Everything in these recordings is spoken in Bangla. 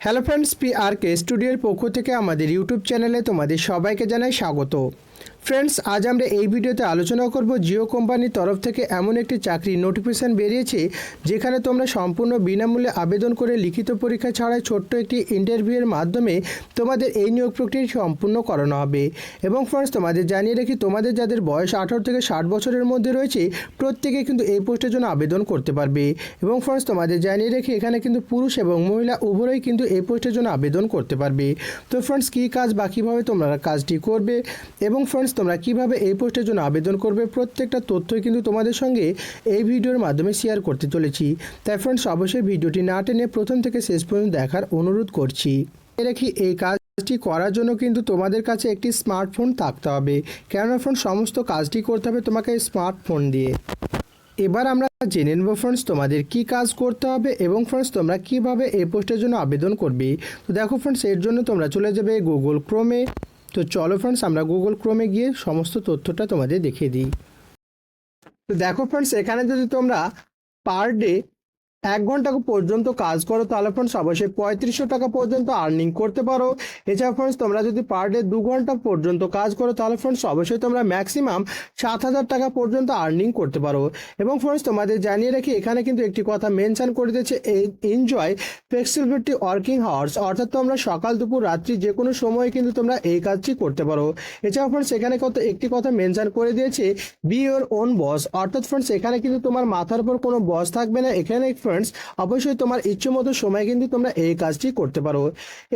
Hello friends P R K স্টুডিওর পক্ষ থেকে আমাদের ইউটিউব চ্যানেলে তোমাদের সবাইকে জানাই স্বাগত। ফ্রেন্ডস আজ আমরা এই ভিডিওতে আলোচনা করব জিও কোম্পানির তরফ থেকে এমন একটি চাকরির নোটিফিকেশান বেরিয়েছে, যেখানে তোমরা সম্পূর্ণ বিনামূল্যে আবেদন করে লিখিত পরীক্ষা ছাড়াই ছোট্ট একটি ইন্টারভিউয়ের মাধ্যমে তোমাদের এই নিয়োগ প্রক্রিয়া সম্পূর্ণ করানো হবে। এবং ফ্রেন্ডস তোমাদের জানিয়ে রাখি, তোমাদের যাদের বয়স আঠারো থেকে ষাট বছরের মধ্যে রয়েছে প্রত্যেকে কিন্তু এই পোস্টের জন্য আবেদন করতে পারবে। এবং ফ্রেন্ডস তোমাদের জানিয়ে রাখি, এখানে কিন্তু পুরুষ এবং মহিলা উভয়ই কিন্তু এই পোস্টের জন্য আবেদন করতে পারবে। তো ফ্রেন্ডস কী কাজ বা কীভাবে তোমরা কাজটি করবে? এবং ফ্রেন্ডস তোমরা কীভাবে এই পোস্টের জন্য আবেদন করবে? প্রত্যেকটা তথ্যই কিন্তু তোমাদের সঙ্গে এই ভিডিওর মাধ্যমে শেয়ার করতে চলেছি। তাই ফ্রেন্ডস অবশ্যই ভিডিওটি না টেনে প্রথম থেকে শেষ পর্যন্ত দেখার অনুরোধ করছি। রাখি এই কাজটি করার জন্য কিন্তু তোমাদের কাছে একটি স্মার্টফোন থাকতে হবে। কেননা ফ্রেন্ড সমস্ত কাজটি করতে হবে তোমাকে স্মার্টফোন দিয়ে। এবার আমরা জেনে নেব ফ্রেন্ডস তোমাদের কি কাজ করতে হবে এবং ফ্রেন্ডস তোমরা কীভাবে এই পোস্টের জন্য আবেদন করবে? তো দেখো ফ্রেন্ডস এর জন্য তোমরা চলে যাবে গুগল ক্রোমে তো চলো ফ্রেন্ডস আমরা গুগল ক্রোমে গিয়ে সমস্ত তথ্যটা তোমাদের দেখিয়ে দিই। তো দেখো ফ্রেন্ডস এখানে যদি তোমরা পার ডে এক ঘণ্টা পর্যন্ত কাজ করো, তাহলে ফ্রেন্ডস অবশ্যই পঁয়ত্রিশশো টাকা পর্যন্ত আর্নিং করতে পারো। এছাড়া ফ্রেন্ডস তোমরা যদি পার ডে দু ঘণ্টা পর্যন্ত কাজ করো, তাহলে ফ্রেন্ডস অবশ্যই তোমরা ম্যাক্সিমাম সাত হাজার টাকা পর্যন্ত আর্নিং করতে পারো। এবং ফ্রেন্ডস তোমাদের জানিয়ে রাখি, এখানে কিন্তু একটি কথা মেনশন করে দিয়েছে এনজয় ফ্লেক্সিবিলিটি ওয়ার্কিং আওয়ার্স অর্থাৎ তোমরা সকাল, দুপুর, রাত্রি যে কোনো সময় কিন্তু তোমরা এই কাজটি করতে পারো। এছাড়া ফ্রেন্ডস এখানে কত, একটি কথা মেনশন করে দিয়েছে বি ইউর ওন বস অর্থাৎ ফ্রেন্ডস এখানে কিন্তু তোমার মাথার উপর কোনো বস থাকবে না। এখানে ফ্রেন্ডস অবশ্যই তোমার ইচ্ছে মতো সময় কিন্তু তোমরা এই কাজটি করতে পারো।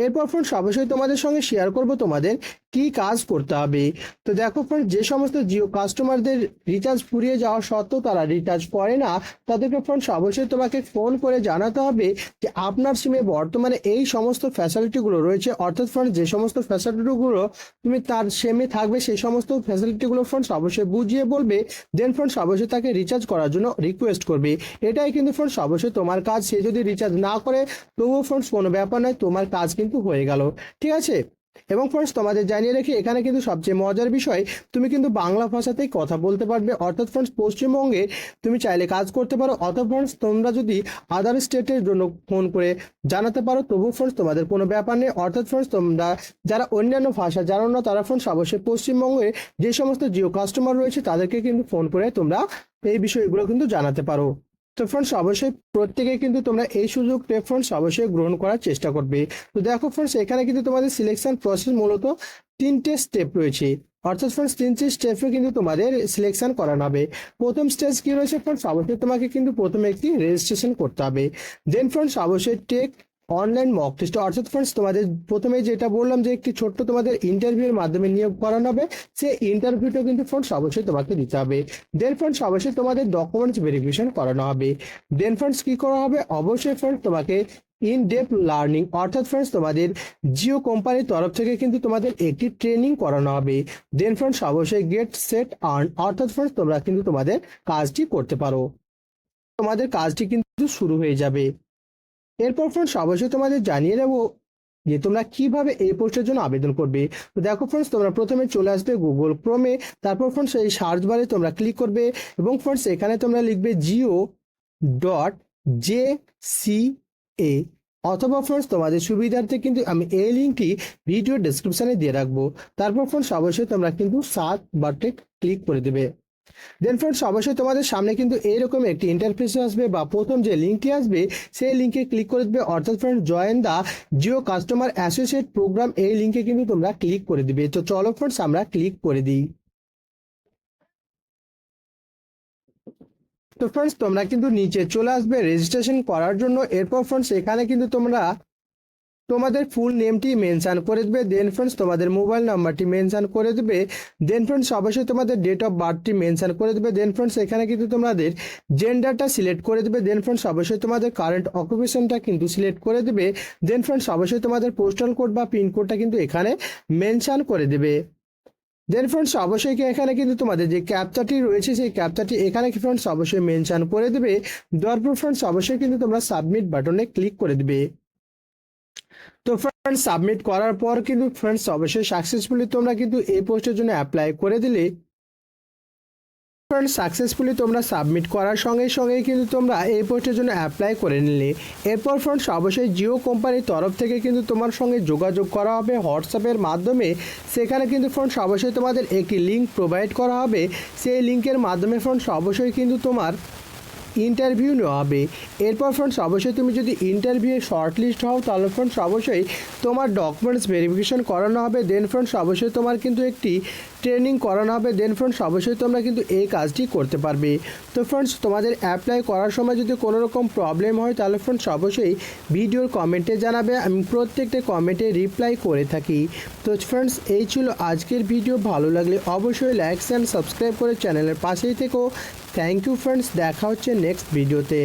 এরপর ফ্রেন্ডস অবশ্যই তোমাদের সঙ্গে শেয়ার করব তোমাদের কি কাজ করতে হবে। তো দেখো ফ্রেন্ডস যে সমস্ত জিও কাস্টমারদের রিচার্জ ফুরিয়ে যাওয়া সত্ত্বেও তারা রিচার্জ করে না, তাদেরকে ফ্রেন্ডস অবশ্যই তোমাকে ফোন করে জানাতে হবে যে আপনার সিমে বর্তমানে এই সমস্ত ফ্যাসিলিটিগুলো রয়েছে। অর্থাৎ ফ্রেন্ডস যে সমস্ত ফ্যাসিলিটিগুলো তুমি তার সিমে থাকবে, সেই সমস্ত ফ্যাসিলিটিগুলো ফ্রেন্ডস অবশ্যই বুঝিয়ে বলবে। দেন ফ্রেন্ডস অবশ্যই তাকে রিচার্জ করার জন্য রিকোয়েস্ট করবে। এটাই কিন্তু ফ্রেন্ডস অবশ্যই তোমার কাজ সে যদি রিচার্জ না করে, তবুও ফ্রেন্ডস কোনো ব্যাপার নয়, তোমার কাজ কিন্তু হয়ে গেল। ঠিক আছে? এবং ফ্রেন্ডস তোমাদের জানিয়ে রেখে, এখানে কিন্তু সবচেয়ে মজার বিষয়, তুমি কিন্তু বাংলা ভাষাতেই কথা বলতে পারবে। অর্থাৎ ফ্রেন্ডস পশ্চিমবঙ্গে তুমি চাইলে কাজ করতে পারো। অথবা ফ্রেন্ডস তোমরা যদি আদার স্টেটের জন্য ফোন করে জানাতে পারো তবু ফ্রেন্ডস তোমাদের কোনো ব্যাপার নেই। অর্থাৎ ফ্রেন্ডস তোমরা যারা অন্যান্য ভাষা জানো না, তারা ফ্রেন্ডস অবশ্যই পশ্চিমবঙ্গে যে সমস্ত জিও কাস্টমার রয়েছে, তাদেরকে কিন্তু ফোন করে তোমরা এই বিষয়গুলো কিন্তু জানাতে পারো। তো ফ্রেন্ডস অবশ্যই প্রত্যেকে কিন্তু তোমরা এই সুযোগ ফ্রেন্ডস অবশ্যই গ্রহণ করার চেষ্টা করবে। তো দেখো ফ্রেন্ডস এখানে কিন্তু তোমাদের সিলেকশন প্রসেস মূলত তিনটে স্টেপ রয়েছে। অর্থাৎ ফ্রেন্ডস তিনটে স্টেপে কিন্তু তোমাদের সিলেকশন করানো হবে। প্রথম স্টেজ কি রয়েছে ফ্রেন্ডস অবশ্যই তোমাকে কিন্তু প্রথমে একটি রেজিস্ট্রেশন করতে হবে। দেন ফ্রেন্ডস অবশ্যই টেক অনলাইন মক টেস্ট অর্থাৎ ফ্রেন্ডস তোমাদের প্রথমে যেটা বললাম যে একটি ছোট্ট তোমাদের ইন্টারভিউর মাধ্যমে নিয়োগ করানো হবে, সেই ইন্টারভিউটা কিন্তু ফ্রেন্ডস অবশ্যই তোমাকে দিতে হবে। দেন ফ্রেন্ডস অবশ্যই তোমাদের ডকুমেন্টস ভেরিফিকেশন করানো হবে। দেন ফ্রেন্ডস কি করা হবে? অবশ্যই ফ্রেন্ডস তোমাকে ইন ডেপ লার্নিং অর্থাৎ ফ্রেন্ডস তোমাদের জিও কোম্পানির তরফ থেকে কিন্তু তোমাদের একটি ট্রেনিং করানো হবে। দেন ফ্রেন্ডস অবশ্যই গেট সেট আর্ন অর্থাৎ ফ্রেন্ডস তোমরা কিন্তু তোমাদের কাজটি করতে পারো। তোমাদের কাজটি কিন্তু শুরু হয়ে যাবে। এরপর ফ্রেন্ডস অবশ্যই তোমাদের জানিয়ে দেবো যে তোমরা কীভাবে এই পোস্টের জন্য আবেদন করবে। তো দেখো ফ্রেন্ডস তোমরা প্রথমে চলে আসবে গুগল ক্রোমে তারপর ফ্রেন্ডস এই সার্চ বারে তোমরা ক্লিক করবে এবং ফ্রেন্ডস এখানে তোমরা লিখবে Jio dot J C A অথবা ফ্রেন্ডস তোমাদের সুবিধার্থে কিন্তু আমি এই লিঙ্কটি ভিডিও ডেসক্রিপশনে দিয়ে রাখব। তারপর ফ্রেন্ডস অবশ্যই তোমরা কিন্তু সাত বাটে ক্লিক করে দেবে। দেন ফ্রেন্ডস অবশ্যই তোমাদের সামনে কিন্তু এইরকম একটি ইন্টারফেস আসবে বা প্রথম যে লিঙ্কটি আসবে, সেই লিঙ্কে ক্লিক করে দেবে। অর্থাৎ friend join the Jio customer associate program এই লিঙ্কে কিন্তু তোমরা ক্লিক করে দিবে। তো চলো ফ্রেন্ডস আমরা ক্লিক করে দিই। তো ফ্রেন্ডস তোমরা কিন্তু নিচে চলে আসবে রেজিস্ট্রেশন করার জন্য। এরপর ফ্রেন্ডস এখানে কিন্তু তোমরা তোমাদের ফুল নেমটি মেনশান করে দেবে দেন ফ্রেন্ডস তোমাদের মোবাইল নাম্বারটি মেনশান করে দেবে দেন ফ্রেন্ডস অবশ্যই তোমাদের ডেট অফ বার্থটি মেনশান করে দেবে দেন ফ্রেন্ডস এখানে কিন্তু তোমাদের জেন্ডারটা সিলেক্ট করে দেবে দেন ফ্রেন্ডস অবশ্যই তোমাদের কারেন্ট অকুপেশনটা কিন্তু সিলেক্ট করে দেবে দেন ফ্রেন্ডস অবশ্যই তোমাদের পোস্টাল কোড বা পিনকোডটা কিন্তু এখানে মেনশান করে দেবে। দেন ফ্রেন্ডস অবশ্যই এখানে কিন্তু তোমাদের যে ক্যাপচাটি রয়েছে, সেই ক্যাপচাটি এখানে ফ্রেন্ডস অবশ্যই মেনশান করে দেবে। দেওয়ার পর ফ্রেন্ডস অবশ্যই কিন্তু তোমরা সাবমিট বাটনে ক্লিক করে দেবে। তো ফ্রেন্ডস সাবমিট করার পর কিন্তু ফ্রেন্ডস অবশ্যই সাকসেসফুলি তোমরা কিন্তু এই পোস্টের জন্য অ্যাপ্লাই করে দিলে। ফ্রেন্ডস সাকসেসফুলি তোমরা সাবমিট করার সঙ্গে সঙ্গেই কিন্তু তোমরা এই পোস্টের জন্য অ্যাপ্লাই করে নিলে। এরপর ফ্রেন্ডস অবশ্যই জিও কোম্পানির তরফ থেকে কিন্তু তোমার সঙ্গে যোগাযোগ করা হবে হোয়াটসঅ্যাপের মাধ্যমে। সেখানে কিন্তু ফ্রেন্ডস অবশ্যই তোমাদের একটি লিঙ্ক প্রোভাইড করা হবে। সেই লিঙ্কের মাধ্যমে ফ্রেন্ডস অবশ্যই কিন্তু তোমার ইন্টারভিউ নেওয়া হবে এরপর ফ্রেন্ডস অবশ্যই তুমি যদি ইন্টারভিউয়ে শর্ট লিস্ট হও, তাহলে ফ্রেন্ডস অবশ্যই তোমার ডকুমেন্টস ভেরিফিকেশন করানো হবে। দেন ফ্রেন্ডস অবশ্যই তোমার কিন্তু একটি ট্রেনিং করানো হবে দেন ফ্রেন্ডস অবশ্যই তোমরা কিন্তু এই কাজটি করতে পারবে। তো ফ্রেন্ডস তোমাদের অ্যাপ্লাই করার সময় যদি কোনো রকম প্রবলেম হয়, তাহলে ফ্রেন্ডস অবশ্যই ভিডিওর কমেন্টে জানাবে, আমি প্রত্যেকটা কমেন্টে রিপ্লাই করে থাকি। তো ফ্রেন্ডস এই ছিল আজকের ভিডিও ভালো লাগলে অবশ্যই লাইক অ্যান্ড সাবস্ক্রাইব করে চ্যানেলের পাশেই থেকো। থ্যাংক ইউ ফ্রেন্ডস দেখা হচ্ছে নেক্সট ভিডিওতে